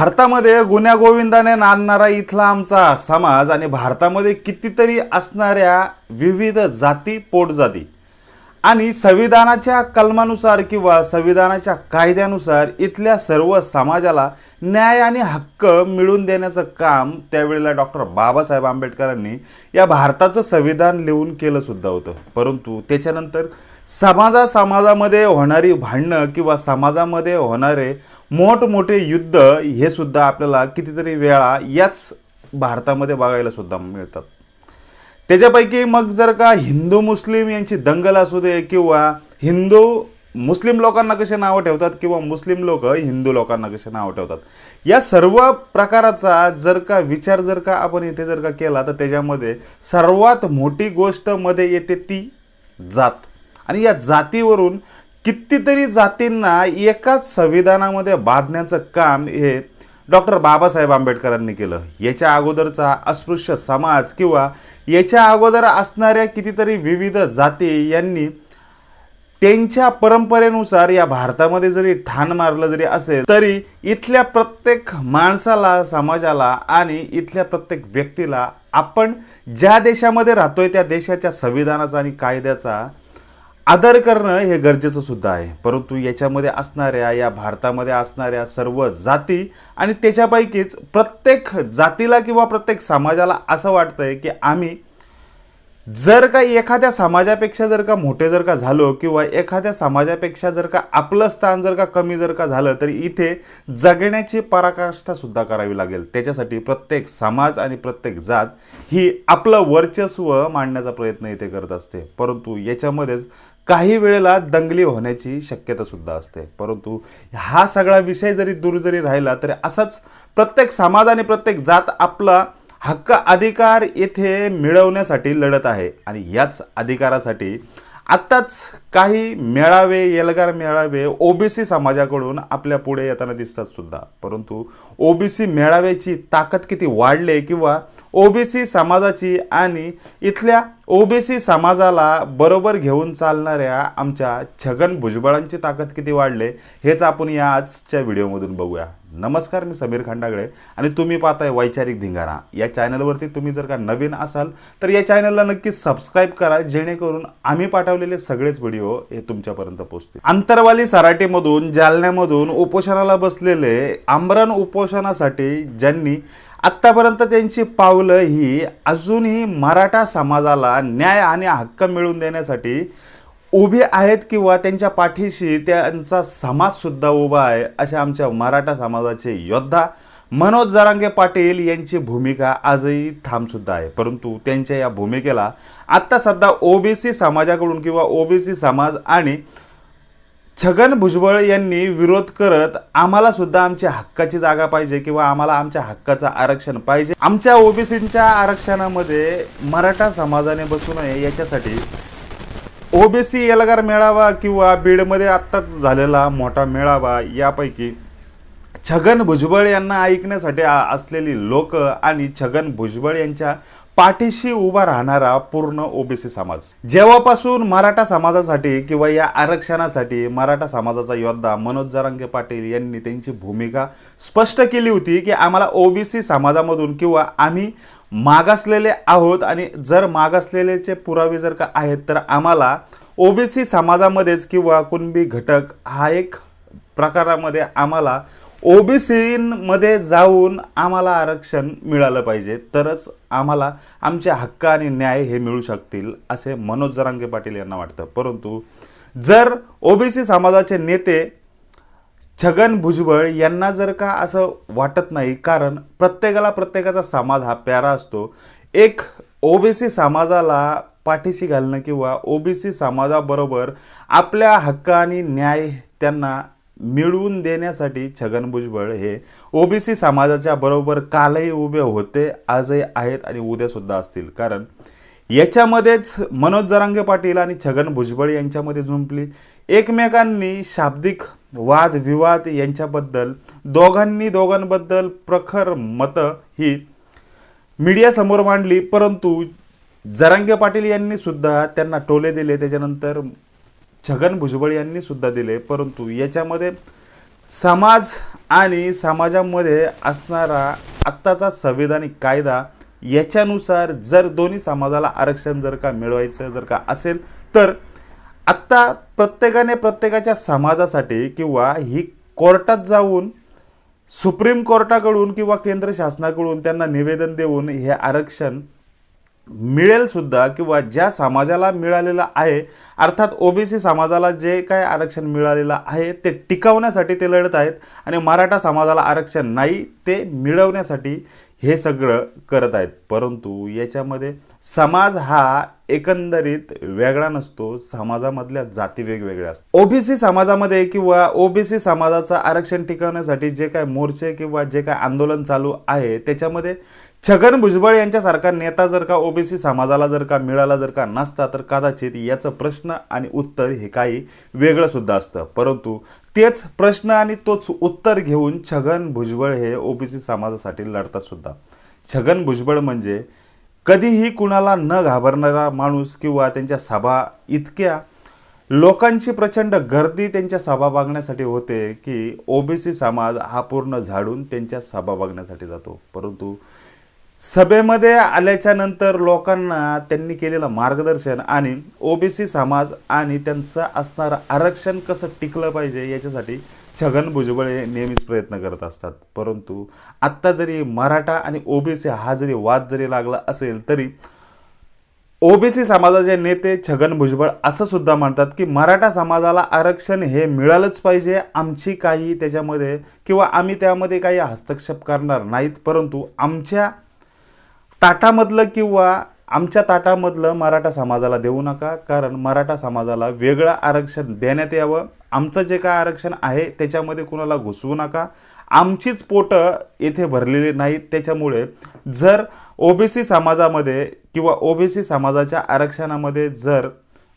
भारतामध्ये गुन्ह्या गोविंदाने नांदणारा इथला आमचा समाज आणि भारतामध्ये कितीतरी असणाऱ्या विविध जाती पोटजाती. आणि संविधानाच्या कलमानुसार किंवा संविधानाच्या कायद्यानुसार इथल्या सर्व समाजाला न्याय आणि हक्क मिळवून देण्याचं काम त्यावेळेला डॉक्टर बाबासाहेब आंबेडकरांनी या भारताचं संविधान लिहून केलं सुद्धा होतं. परंतु त्याच्यानंतर समाजा समाजामध्ये होणारी भांडणं किंवा समाजामध्ये होणारे मोठमोठे युद्ध हे सुद्धा आपल्याला कितीतरी वेळा याच भारतामध्ये बघायला सुद्धा मिळतात. त्याच्यापैकी मग जर का हिंदू मुस्लिम यांची दंगल असू दे किंवा हिंदू मुस्लिम लोकांना कसे नावं ठेवतात किंवा मुस्लिम लोक हिंदू लोकांना कसे नावं ठेवतात या सर्व प्रकाराचा जर का विचार जर का आपण इथे जर का केला तर त्याच्यामध्ये सर्वात मोठी गोष्टमध्ये येते ती जात. आणि या जातीवरून कितीतरी जातींना एकाच संविधानामध्ये बांधण्याचं काम हे डॉक्टर बाबासाहेब आंबेडकरांनी केलं. याच्या अगोदरचा अस्पृश्य समाज किंवा याच्या अगोदर असणाऱ्या कितीतरी विविध जाती यांनी त्यांच्या परंपरेनुसार या भारतामध्ये जरी ठाण मारलं जरी असेल तरी इथल्या प्रत्येक माणसाला समाजाला आणि इथल्या प्रत्येक व्यक्तीला आपण ज्या देशामध्ये राहतोय त्या देशाच्या संविधानाचा आणि कायद्याचा आदर करणं हे गरजेचं सुद्धा आहे. परंतु याच्यामध्ये असणाऱ्या या भारतामध्ये असणाऱ्या सर्व जाती आणि त्याच्यापैकीच प्रत्येक जातीला किंवा प्रत्येक समाजाला असं वाटतंय की आम्ही जर का एखाद्या समाजापेक्षा जर का मोठे जर का झालो किंवा एखाद्या समाजापेक्षा जर का आपलं स्थान जर का कमी जर का झालं तर इथे जगण्याची पराकाष्ठा सुद्धा करावी लागेल. त्याच्यासाठी प्रत्येक समाज आणि प्रत्येक जात ही आपलं वर्चस्व मांडण्याचा प्रयत्न इथे करत असते. परंतु याच्यामध्येच काही वेळेला दंगली होण्याची शक्यता सुद्धा असते. परंतु हा सगळा विषय जरी दूर जरी राहिला तरी असाच प्रत्येक समाज आणि प्रत्येक जात आपला हक्क अधिकार येथे मिळवण्यासाठी लढत आहे. आणि याच अधिकारासाठी आत्ताच काही मेळावे एल्गार मेळावे ओबीसी समाजाकडून आपल्या पुढे येताना दिसतात सुद्धा. परंतु ओबीसी मेळाव्याची ताकद किती वाढले किंवा ओबीसी समाजाची आणि इथल्या ओबीसी समाजाला बरोबर घेऊन चालणाऱ्या आमच्या छगन भुजबळांची ताकद किती वाढले हेच आपण या आजच्या व्हिडिओमधून बघूया. नमस्कार मी समीर खंडागळे आणि तुम्ही पाहताय वैचारिक धिंगाणा. या चॅनलवरती तुम्ही जर का नवीन असाल तर या चॅनलला नक्की सबस्क्राईब करा जेणेकरून आम्ही पाठवलेले सगळेच व्हिडिओ हे तुमच्यापर्यंत पोहोचतील. अंतरवाली सराटीमधून जालन्यामधून उपोषणाला बसलेले आमरण उपोषणासाठी ज्यांनी आत्तापर्यंत त्यांची पावलं ही अजूनही मराठा समाजाला न्याय आणि हक्क मिळवून देण्यासाठी उभे आहेत किंवा त्यांच्या पाठीशी त्यांचा समाजसुद्धा उभा आहे अशा आमच्या मराठा समाजाचे योद्धा मनोज जरांगे पाटील यांची भूमिका आजही ठामसुद्धा आहे. परंतु त्यांच्या या भूमिकेला आत्ता सध्या ओबीसी समाजाकडून किंवा ओबीसी समाज आणि छगन भुजबळ यांनी विरोध करत आम्हाला सुद्धा आमच्या हक्काची जागा पाहिजे किंवा आम्हाला आमच्या हक्काचं आरक्षण पाहिजे. आमच्या ओबीसीच्या आरक्षणामध्ये मराठा समाजाने बसू नये याच्यासाठी ओबीसी एल्गार मेळावा किंवा बीडमध्ये आत्ताच झालेला मोठा मेळावा यापैकी छगन भुजबळ यांना ऐकण्यासाठी असलेली लोक आणि छगन भुजबळ यांच्या पाठीशी उभा राहणारा पूर्ण ओबीसी समाज. जेव्हापासून मराठा समाजासाठी किंवा या आरक्षणासाठी मराठा समाजाचा योद्धा मनोज जरांगे पाटील यांनी त्यांची भूमिका स्पष्ट केली होती की आम्हाला ओबीसी समाजामधून किंवा आम्ही मागासलेले आहोत आणि जर मागासलेलेचे पुरावे जर का आहेत तर आम्हाला ओबीसी समाजामध्येच किंवा कुणबी घटक हा एक प्रकारामध्ये आम्हाला ओबीसीमध्ये जाऊन आम्हाला आरक्षण मिळालं पाहिजे. तरच आम्हाला आमचे हक्क आणि न्याय हे मिळू शकतील असे मनोज जरांगे पाटील यांना वाटतं. परंतु जर ओबीसी समाजाचे नेते छगन भुजबळ यांना जर का असं वाटत नाही कारण प्रत्येकाला प्रत्येकाचा समाज हा प्यारा असतो. एक ओबीसी समाजाला पाठीशी घालणं किंवा ओबीसी समाजाबरोबर आपल्या हक्क आणि न्याय त्यांना मिळवून देण्यासाठी छगन भुजबळ हे ओबीसी समाजाच्या बरोबर कालही उभे होते आजही आहेत आणि उद्यासुद्धा असतील. कारण याच्यामध्येच मनोज जरांगे पाटील आणि छगन भुजबळ यांच्यामध्ये जुंपली. एकमेकांनी शाब्दिक वादविवाद यांच्याबद्दल दोघांनी दोघांबद्दल प्रखर मतं ही मीडियासमोर मांडली परंतु जरांगे पाटील यांनी सुद्धा त्यांना टोले दिले त्याच्यानंतर छगन भुजबळ यांनी सुद्धा दिले परंतु याच्यामध्ये समाज आणि समाजामध्ये असणारा आत्ताचा संविधानिक कायदा याच्यानुसार जर दोन्ही समाजाला आरक्षण जर का मिळवायचं जर का असेल तर आत्ता प्रत्येकाने प्रत्येकाच्या समाजासाठी किंवा ही कोर्टात जाऊन सुप्रीम कोर्टाकडून किंवा केंद्र शासनाकडून त्यांना निवेदन देऊन हे आरक्षण मिळेल सुद्धा किंवा ज्या समाजाला मिळालेलं आहे अर्थात ओबीसी समाजाला जे काय आरक्षण मिळालेलं आहे ते टिकवण्यासाठी ते लढत आहेत आणि मराठा समाजाला आरक्षण नाही ते मिळवण्यासाठी हे सगळं करत आहेत. परंतु याच्यामध्ये समाज हा एकंदरीत वेगळा नसतो. समाजामधल्या जाती वेगवेगळ्या असतात. ओबीसी समाजामध्ये किंवा ओबीसी समाजाचं आरक्षण टिकवण्यासाठी जे काय मोर्चे किंवा जे काय आंदोलन चालू आहे त्याच्यामध्ये छगन भुजबळ यांच्यासारखा नेता जर का ओबीसी समाजाला जर का मिळाला जर का नसता तर कदाचित याचं प्रश्न आणि उत्तर हे काही वेगळं सुद्धा असतं. परंतु तेच प्रश्न आणि तोच उत्तर घेऊन छगन भुजबळ हे ओबीसी समाजासाठी लढतात सुद्धा. छगन भुजबळ म्हणजे कधीही कुणाला न घाबरणारा माणूस किंवा त्यांच्या सभा इतक्या लोकांची प्रचंड गर्दी त्यांच्या सभा बघण्यासाठी होते की ओबीसी समाज हा पूर्ण झाडून त्यांच्या सभा बघण्यासाठी जातो. परंतु सभेमध्ये आल्याच्यानंतर लोकांना त्यांनी केलेलं मार्गदर्शन आणि ओबीसी समाज आणि त्यांचं असणारं आरक्षण कसं टिकलं पाहिजे याच्यासाठी छगन भुजबळ हे नेहमीच प्रयत्न करत असतात. परंतु आत्ता जरी मराठा आणि ओबीसी हा जरी वाद जरी लागला असेल तरी ओबीसी समाजाचे नेते छगन भुजबळ असं सुद्धा म्हणतात की मराठा समाजाला आरक्षण हे मिळालंच पाहिजे आमची काही त्याच्यामध्ये किंवा आम्ही त्यामध्ये काही हस्तक्षेप करणार नाहीत परंतु आमच्या ताटामधलं किंवा आमच्या ताटामधलं मराठा समाजाला देऊ नका कारण मराठा समाजाला वेगळं आरक्षण देण्यात यावं. आमचं जे काय आरक्षण आहे त्याच्यामध्ये कुणाला घुसवू नका. आमचीच पोटं येथे भरलेली नाहीत. त्याच्यामुळे जर ओबीसी समाजामध्ये किंवा ओबीसी समाजाच्या आरक्षणामध्ये जर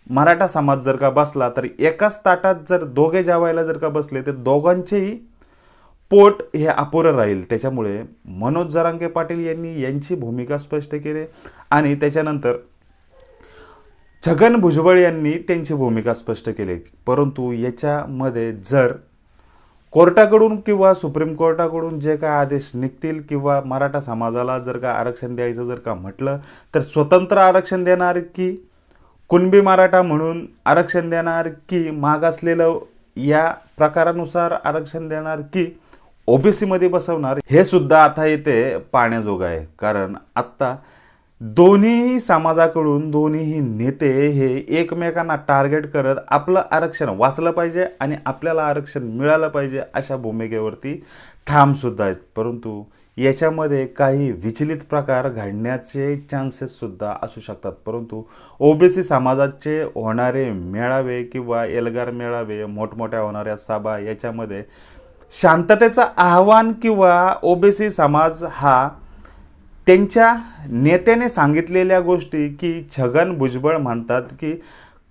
मराठा समाज जर का बसला तर एकाच ताटात जर दोघे जेवायला जर का बसले तर दोघांचेही पोट हे अपुरं राहील. त्याच्यामुळे मनोज जरांगे पाटील यांनी यांची भूमिका स्पष्ट केली आणि त्याच्यानंतर छगन भुजबळ यांनी त्यांची भूमिका स्पष्ट केली. परंतु याच्यामध्ये जर कोर्टाकडून किंवा सुप्रीम कोर्टाकडून जे काय आदेश निघतील किंवा मराठा समाजाला जर का आरक्षण द्यायचं जर का म्हटलं तर स्वतंत्र आरक्षण देणार की कुणबी मराठा म्हणून आरक्षण देणार की मागासलेलं या प्रकारानुसार आरक्षण देणार की ओबीसीमध्ये बसवणार हे सुद्धा आता येते पाहण्याजोगं आहे. कारण आत्ता दोन्ही समाजाकडून दोन्हीही नेते हे एकमेकांना टार्गेट करत आपलं आरक्षण वाचलं पाहिजे आणि आपल्याला आरक्षण मिळालं पाहिजे अशा भूमिकेवरती ठामसुद्धा आहेत. परंतु याच्यामध्ये काही विचलित प्रकार घडण्याचे चान्सेस सुद्धा असू शकतात. परंतु ओबीसी समाजाचे होणारे मेळावे किंवा एल्गार मेळावे मोठमोठ्या होणाऱ्या सभा याच्यामध्ये शांततेचं आव्हान किंवा ओबीसी समाज हा त्यांच्या नेत्याने सांगितलेल्या गोष्टी की छगन भुजबळ म्हणतात की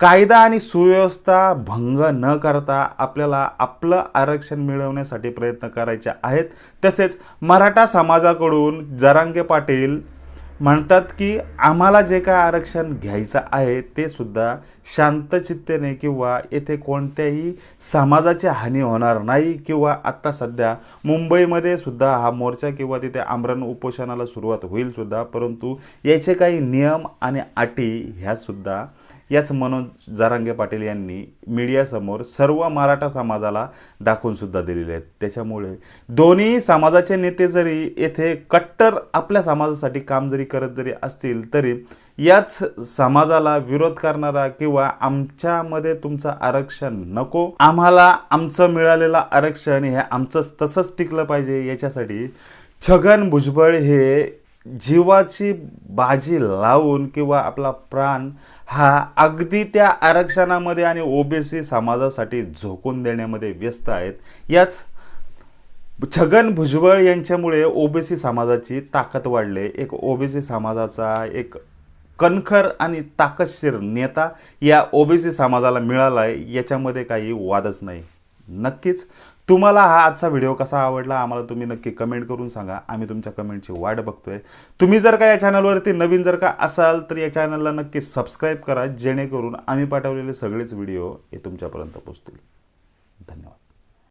कायदा आणि सुव्यवस्था भंग न करता आपल्याला आपलं आरक्षण मिळवण्यासाठी प्रयत्न करायचे आहेत. तसेच मराठा समाजाकडून जरांगे पाटील म्हणतात की आम्हाला जे काय आरक्षण घ्यायचं आहे ते सुद्धा शांतचित्तेने किंवा येथे कोणत्याही समाजाची हानी होणार नाही किंवा आत्ता सध्या मुंबईमध्ये सुद्धा हा मोर्चा किंवा तिथे आमरण उपोषणाला सुरुवात होईल सुद्धा परंतु याचे काही नियम आणि अटी ह्या सुद्धा याच मनोज जारांगे पाटील यांनी मीडियासमोर सर्व मराठा समाजाला दाखवून सुद्धा दिलेले आहेत. त्याच्यामुळे दोन्ही समाजाचे नेते जरी येथे कट्टर आपल्या समाजासाठी काम जरी करत जरी असतील तरी याच समाजाला विरोध करणारा किंवा आमच्यामध्ये तुमचं आरक्षण नको आम्हाला आमचं मिळालेलं आरक्षण हे आमचं तसंच टिकलं पाहिजे याच्यासाठी छगन भुजबळ हे जीवाची बाजी लावून किंवा आपला प्राण हा अगदी त्या आरक्षणामध्ये आणि ओबीसी समाजासाठी झोकून देण्यामध्ये व्यस्त आहेत. याच छगन भुजबळ यांच्यामुळे ओबीसी समाजाची ताकद वाढले. एक ओबीसी समाजाचा एक कणखर आणि ताकदशीर नेता या ओबीसी समाजाला मिळाला आहे याच्यामध्ये काही वादच नाही. नक्कीच तुम्हाला हा आजचा व्हिडिओ कसा आवडला आम्हाला तुम्ही नक्की कमेंट करून सांगा. आम्ही तुमच्या कमेंटची वाट बघतोय. तुम्ही जर का या चॅनलवरती नवीन जर का असाल तर या चॅनलला नक्की सबस्क्राईब करा जेणेकरून आम्ही पाठवलेले सगळेच व्हिडिओ हे तुमच्यापर्यंत पोहोचतील. धन्यवाद.